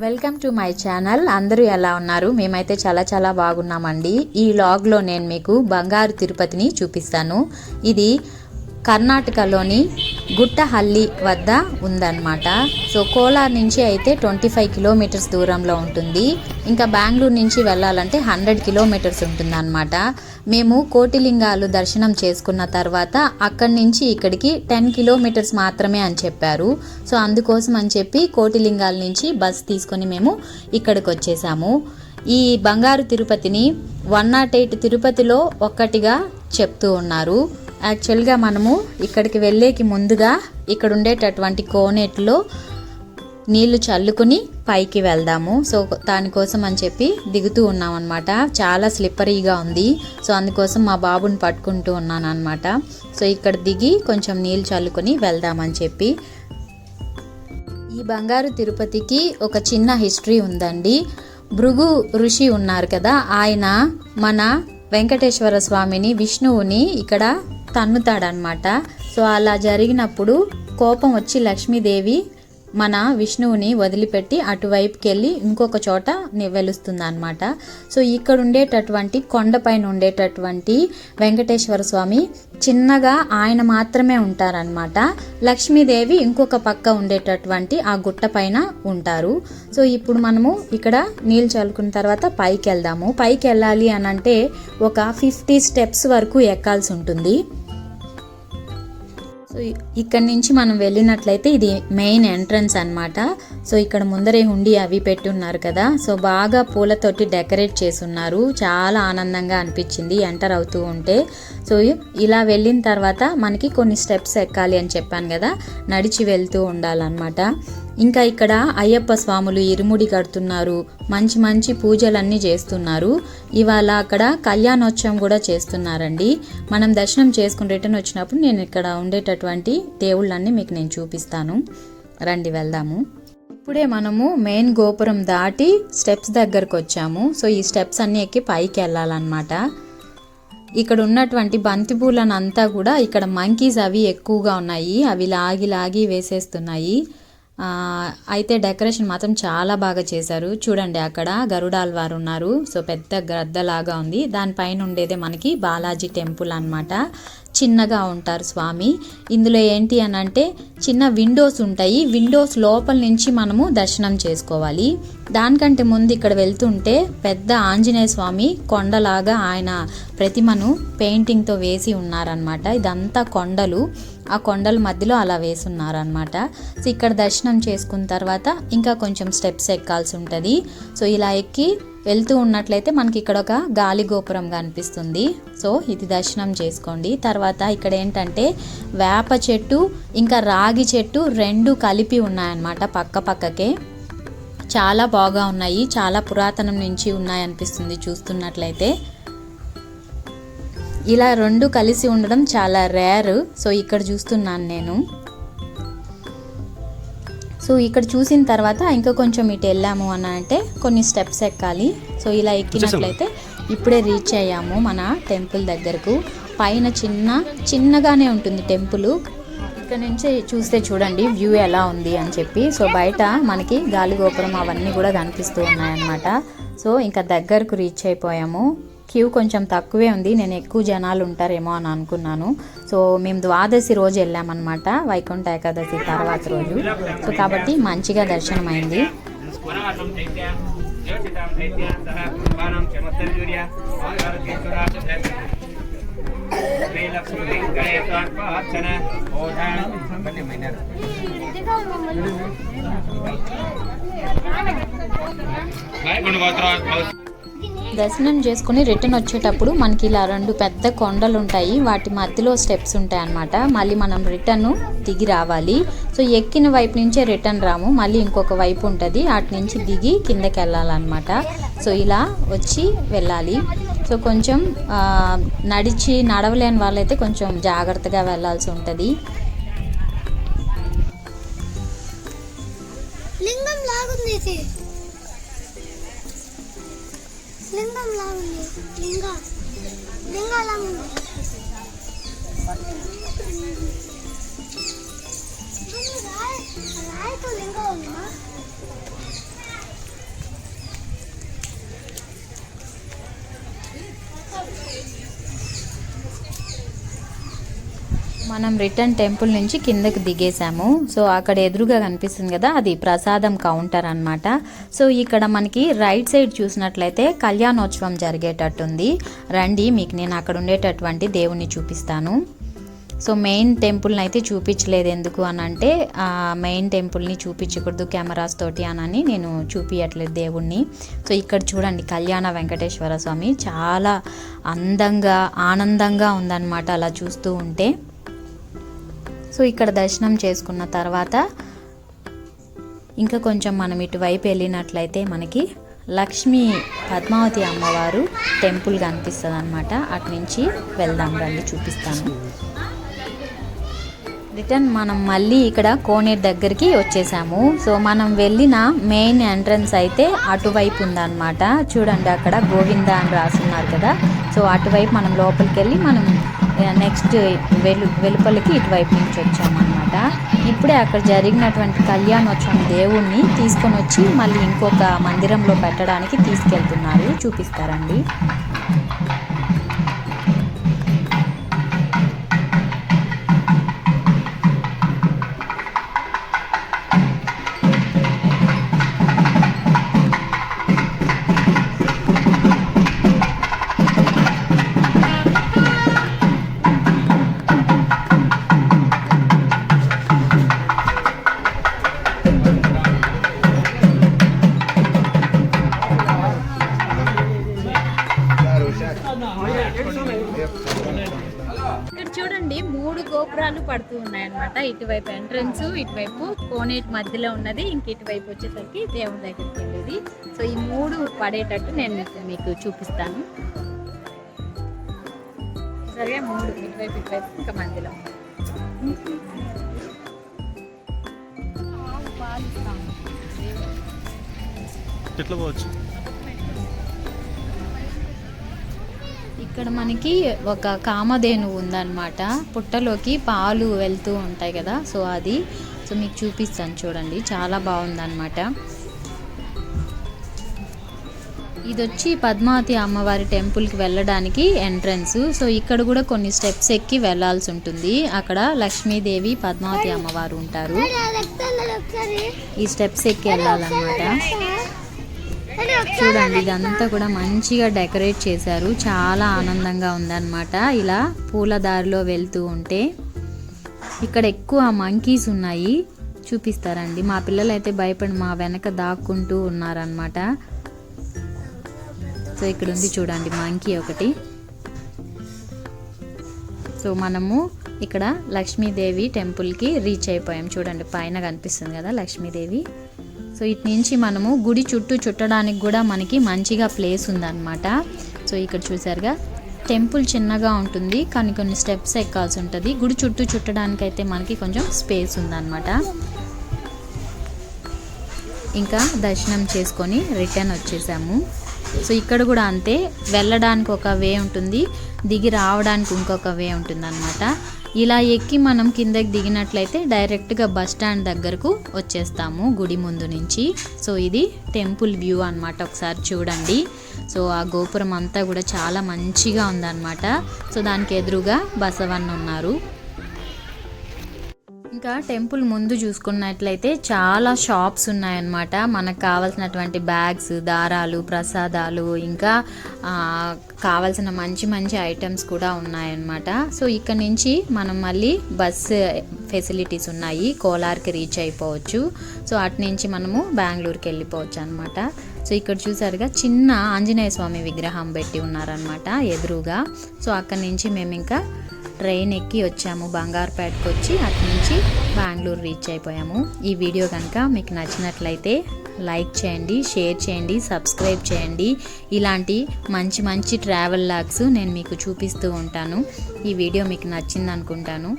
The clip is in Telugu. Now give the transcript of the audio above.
Welcome to my channel. అందరూ ఎలా ఉన్నారు? మేమైతే చాలా చాలా బాగున్నామండి. ఈ లాగ్లో నేను మీకు బంగారు తిరుపతిని చూపిస్తాను. ఇది కర్ణాటకలోని గుట్టహల్లి వద్ద ఉందన్నమాట. సో కోలార్ నుంచి అయితే ట్వంటీ ఫైవ్ కిలోమీటర్స్ దూరంలో ఉంటుంది. ఇంకా బెంగళూరు నుంచి వెళ్ళాలంటే హండ్రెడ్ కిలోమీటర్స్ ఉంటుందన్నమాట. మేము కోటిలింగాలు దర్శనం చేసుకున్న తర్వాత అక్కడి నుంచి ఇక్కడికి టెన్ కిలోమీటర్స్ మాత్రమే అని చెప్పారు. సో అందుకోసం అని చెప్పి కోటిలింగాల నుంచి బస్ తీసుకొని మేము ఇక్కడికి వచ్చేసాము. ఈ బంగారు తిరుపతిని వన్ నాట్ ఎయిట్ తిరుపతిలో ఒక్కటిగా చెప్తూ ఉన్నారు. యాక్చువల్గా మనము ఇక్కడికి వెళ్ళేకి ముందుగా ఇక్కడ ఉండేటటువంటి కోనేట్లో నీళ్ళు చల్లుకుని పైకి వెళ్దాము. సో దానికోసం అని చెప్పి దిగుతూ ఉన్నాం అనమాట చాలా స్లిప్పరీగా ఉంది. సో అందుకోసం మా బాబుని పట్టుకుంటూ ఉన్నాను అనమాట సో ఇక్కడ దిగి కొంచెం నీళ్ళు చల్లుకొని వెళ్దామని చెప్పి. ఈ బంగారు తిరుపతికి ఒక చిన్న హిస్టరీ ఉందండి. భృగు ఋషి ఉన్నారు కదా ఆయన మన వెంకటేశ్వర స్వామిని విష్ణువుని ఇక్కడ తన్నుతాడనమాట సో అలా జరిగినప్పుడు కోపం వచ్చి లక్ష్మీదేవి మన విష్ణువుని వదిలిపెట్టి అటువైపుకి వెళ్ళి ఇంకొక చోట వెలుస్తుంది అనమాట సో ఇక్కడ ఉండేటటువంటి కొండపైన ఉండేటటువంటి వెంకటేశ్వర స్వామి చిన్నగా ఆయన మాత్రమే ఉంటారనమాట లక్ష్మీదేవి ఇంకొక పక్క ఉండేటటువంటి ఆ గుట్ట పైన ఉంటారు. సో ఇప్పుడు మనము ఇక్కడ నీళ్ళు చల్లుకున్న తర్వాత పైకి వెళ్దాము పైకి వెళ్ళాలి అని అంటే ఒక ఫిఫ్టీ స్టెప్స్ వరకు ఎక్కాల్సి ఉంటుంది. సో ఇక్కడ నుంచి మనం వెళ్ళినట్లయితే ఇది మెయిన్ ఎంట్రన్స్ అన్నమాట. సో ఇక్కడ ముందరే హుండి అవి పెట్టి ఉన్నారు కదా. సో బాగా పూలతోటి డెకరేట్ చేసి ఉన్నారు. చాలా ఆనందంగా అనిపించింది ఎంటర్ అవుతూ ఉంటే. సో ఇలా వెళ్ళిన తర్వాత మనకి కొన్ని స్టెప్స్ ఎక్కాలి అని చెప్పాను కదా. నడిచి వెళ్తూ ఉండాలన్నమాట. ఇంకా ఇక్కడ అయ్యప్ప స్వాములు ఇరుముడి కడుతున్నారు. మంచి మంచి పూజలన్నీ చేస్తున్నారు. ఇవాళ అక్కడ కళ్యాణోత్సవం కూడా చేస్తున్నారండి. మనం దర్శనం చేసుకుని రిటర్న్ వచ్చినప్పుడు నేను ఇక్కడ ఉండేటటువంటి దేవుళ్ళన్నీ మీకు నేను చూపిస్తాను. రండి వెళ్దాము. ఇప్పుడే మనము మెయిన్ గోపురం దాటి స్టెప్స్ దగ్గరకు వచ్చాము. సో ఈ స్టెప్స్ అన్నీ ఎక్కి పైకి వెళ్ళాలన్నమాట. ఇక్కడ ఉన్నటువంటి బంతిపూలను అంతా కూడా ఇక్కడ మంకీస్ అవి ఎక్కువగా ఉన్నాయి. అవి లాగి లాగి వేసేస్తున్నాయి. అయితే డెకరేషన్ మాత్రం చాలా బాగా చేశారు. చూడండి అక్కడ గరుడాల్ వారు ఉన్నారు. సో పెద్ద గద్దలాగా ఉంది. దానిపైన ఉండేదే మనకి బాలాజీ టెంపుల్ అన్నమాట. చిన్నగా ఉంటారు స్వామి. ఇందులో ఏంటి అని అంటే చిన్న విండోస్ ఉంటాయి. విండోస్ లోపల నుంచి మనము దర్శనం చేసుకోవాలి. దానికంటే ముందు ఇక్కడ వెళ్తుంటే పెద్ద ఆంజనేయ స్వామి కొండలాగా ఆయన ప్రతిమను పెయింటింగ్తో వేసి ఉన్నారనమాట ఇదంతా కొండలు. ఆ కొండల మధ్యలో అలా వేసున్నారనమాట సో ఇక్కడ దర్శనం చేసుకున్న తర్వాత ఇంకా కొంచెం స్టెప్స్ ఎక్కాల్సి ఉంటుంది. సో ఇలా ఎక్కి వెళ్తూ ఉన్నట్లయితే మనకి ఇక్కడ ఒక గాలి గోపురం కనిపిస్తుంది. సో ఇది దర్శనం చేసుకోండి. తర్వాత ఇక్కడ ఏంటంటే వేప చెట్టు ఇంకా రాగి చెట్టు రెండు కలిపి ఉన్నాయన్నమాట పక్క పక్కకే. చాలా బాగా ఉన్నాయి. చాలా పురాతనం నుంచి ఉన్నాయనిపిస్తుంది చూస్తున్నట్లయితే. ఇలా రెండు కలిసి ఉండడం చాలా రేర్. సో ఇక్కడ చూస్తున్నాను నేను. సో ఇక్కడ చూసిన తర్వాత ఇంకా కొంచెం ఇటు వెళ్ళాము అని అంటే కొన్ని స్టెప్స్ ఎక్కాలి. సో ఇలా ఎక్కినట్లయితే ఇప్పుడే రీచ్ అయ్యాము మన టెంపుల్ దగ్గరకు. పైన చిన్న చిన్నగానే ఉంటుంది టెంపుల్ ఇక్కడ నుంచి చూస్తే చూడండి వ్యూ ఎలా ఉంది అని చెప్పి. సో బయట మనకి గాలి గోపురం అవన్నీ కూడా కనిపిస్తూ ఉన్నాయన్నమాట. సో ఇంకా దగ్గరకు రీచ్ అయిపోయాము. క్యూ కొంచెం తక్కువే ఉంది నేను ఎక్కువ జనాలు ఉంటారేమో అని అనుకున్నాను సో మేము ద్వాదశి రోజు వెళ్ళామన్నమాట వైకుంఠ ఏకాదశి తర్వాత రోజు సో కాబట్టి మంచిగా దర్శనం అయింది మైనర్ దర్శనం చేసుకుని రిటర్న్ వచ్చేటప్పుడు మనకి ఇలా రెండు పెద్ద కొండలు ఉంటాయి వాటి మధ్యలో స్టెప్స్ ఉంటాయి అన్నమాట. మళ్ళీ మనం రిటర్న్ దిగి రావాలి. సో ఎక్కిన వైపు నుంచే రిటర్న్ రాము. మళ్ళీ ఇంకొక వైపు ఉంటుంది. అటు నుంచి దిగి కిందకి వెళ్ళాలన్నమాట. సో ఇలా వచ్చి వెళ్ళాలి. సో కొంచెం నడిచి నడవలేని వాళ్ళైతే కొంచెం జాగ్రత్తగా వెళ్ళాల్సి ఉంటుంది. లింగం లాగుంది ఇది లింగం లాగుంది లింగ మనం రిటర్న్ టెంపుల్ నుంచి కిందకి దిగేసాము సో అక్కడ ఎదురుగా కనిపిస్తుంది కదా అది ప్రసాదం కౌంటర్ అనమాట సో ఇక్కడ మనకి రైట్ సైడ్ చూసినట్లయితే కళ్యాణోత్సవం జరిగేటట్టుంది. రండి మీకు నేను అక్కడ ఉండేటటువంటి దేవుణ్ణి చూపిస్తాను. సో మెయిన్ టెంపుల్ని అయితే చూపించలేదు ఎందుకు అని అంటే ఆ మెయిన్ టెంపుల్ని చూపించకూడదు కెమెరాస్ తోటి అని నేను చూపించట్లేదు దేవుణ్ణి. సో ఇక్కడ చూడండి కళ్యాణ వెంకటేశ్వర స్వామి చాలా అందంగా ఆనందంగా ఉందన్నమాట అలా చూస్తూ ఉంటే. సో ఇక్కడ దర్శనం చేసుకున్న తర్వాత ఇంకా కొంచెం మనం ఇటువైపు వెళ్ళినట్లయితే మనకి లక్ష్మీ పద్మావతి అమ్మవారు టెంపుల్ కనిపిస్తుంది అనమాట అటు నుంచి వెళ్దాం రండి చూపిస్తాను. రిటర్న్ మనం మళ్ళీ ఇక్కడ కోనేరు దగ్గరికి వచ్చేసాము. సో మనం వెళ్ళిన మెయిన్ ఎంట్రన్స్ అయితే అటువైపు ఉందన్నమాట. చూడండి అక్కడ గోవింద అని రాసున్నారు కదా. సో అటువైపు మనం లోపలికి వెళ్ళి మనం నెక్స్ట్ వెలు వెలుపలికి ఇటువైపు నుంచి వచ్చామన్నమాట. ఇప్పుడే అక్కడ జరిగినటువంటి కళ్యాణోత్సవం దేవుణ్ణి తీసుకొని వచ్చి మళ్ళీ ఇంకొక మందిరంలో పెట్టడానికి తీసుకెళ్తున్నారు. చూపిస్తారండి. తర్వాత ఇటువైపు ఎంట్రన్స్ ఇటువైపు కోనేటి మధ్యలో ఉన్నది. ఇంక ఇటువైపు వచ్చేసరికి దేవుడి దగ్గరికి వెళ్ళేది. సో ఈ మూడు పడేటట్టు నేను మీకు మీకు చూపిస్తాను. సరే మూడు. ఇటువైపు ఇటువైపు ఇంకా మధ్యలో. ఎట్లా పోవచ్చు? ఇక్కడ మనకి ఒక కామధేను ఉందన్నమాట. పుట్టలోకి పాలు వెళ్తూ ఉంటాయి కదా సో అది. సో మీకు చూపిస్తాను చూడండి చాలా బాగుందన్నమాట. ఇది వచ్చి పద్మావతి అమ్మవారి టెంపుల్కి వెళ్ళడానికి ఎంట్రన్స్. సో ఇక్కడ కూడా కొన్ని స్టెప్స్ ఎక్కి వెళ్ళాల్సి ఉంటుంది. అక్కడ లక్ష్మీదేవి పద్మావతి అమ్మవారు ఉంటారు. ఈ స్టెప్స్ ఎక్కి వెళ్ళాలన్నమాట. చూడండి ఇదంతా కూడా మంచిగా డెకరేట్ చేశారు. చాలా ఆనందంగా ఉందన్నమాట. ఇలా పూల దారిలో వెళ్తూ ఉంటే ఇక్కడ ఎక్కువ మంకీస్ ఉన్నాయి. చూపిస్తారండి. మా పిల్లలు అయితే భయపడి మా వెనక దాక్కుంటూ ఉన్నారనమాట సో ఇక్కడ ఉంది చూడండి మంకీ ఒకటి. సో మనము ఇక్కడ లక్ష్మీదేవి టెంపుల్కి రీచ్ అయిపోయాం. చూడండి పైన కనిపిస్తుంది కదా లక్ష్మీదేవి. సో ఇటు నుంచి మనము గుడి చుట్టూ చుట్టడానికి కూడా మనకి మంచిగా ప్లేస్ ఉందన్నమాట. సో ఇక్కడ చూసారుగా టెంపుల్ చిన్నగా ఉంటుంది కానీ కొన్ని స్టెప్స్ ఎక్కాల్సి ఉంటుంది. గుడి చుట్టూ చుట్టడానికి అయితే మనకి కొంచెం స్పేస్ ఉందన్నమాట. ఇంకా దర్శనం చేసుకొని రిటర్న్ వచ్చేసాము. సో ఇక్కడ కూడా అంతే వెళ్ళడానికి ఒక వే ఉంటుంది దిగి రావడానికి ఇంకొక వే ఉంటుంది అన్నమాట ఇలా ఎక్కి మనం కిందకి దిగినట్లయితే డైరెక్ట్గా బస్ స్టాండ్ దగ్గరకు వచ్చేస్తాము గుడి ముందు నుంచి. సో ఇది టెంపుల్ వ్యూ అన్నమాట ఒకసారి చూడండి. సో ఆ గోపురం అంతా కూడా చాలా మంచిగా ఉందన్నమాట. సో దానికి ఎదురుగా బసవన్న ఉన్నారు. ఇంకా టెంపుల్ ముందు చూసుకున్నట్లయితే చాలా షాప్స్ ఉన్నాయన్నమాట. మనకు కావాల్సినటువంటి బ్యాగ్స్ దారాలు ప్రసాదాలు ఇంకా కావాల్సిన మంచి మంచి ఐటమ్స్ కూడా ఉన్నాయన్నమాట. సో ఇక్కడ నుంచి మనం మళ్ళీ బస్ ఫెసిలిటీస్ ఉన్నాయి. కోలార్కి రీచ్ అయిపోవచ్చు. సో అటు నుంచి మనము బెంగళూరుకి వెళ్ళిపోవచ్చు అనమాట సో ఇక్కడ చూసారుగా చిన్న ఆంజనేయ స్వామి విగ్రహం పెట్టి ఉన్నారనమాట ఎదురుగా. సో అక్కడి నుంచి మేము ఇంకా ట్రైన్ ఎక్కి వచ్చాము. బంగారుపేటకు వచ్చి అటు నుంచి బెంగళూరు రీచ్ అయిపోయాము. ఈ వీడియో కనుక మీకు నచ్చినట్లయితే లైక్ చేయండి షేర్ చేయండి సబ్స్క్రైబ్ చేయండి. ఇలాంటి మంచి మంచి ట్రావెల్ లాగ్స్ నేను మీకు చూపిస్తూ ఉంటాను. ఈ వీడియో మీకు నచ్చింది అనుకుంటాను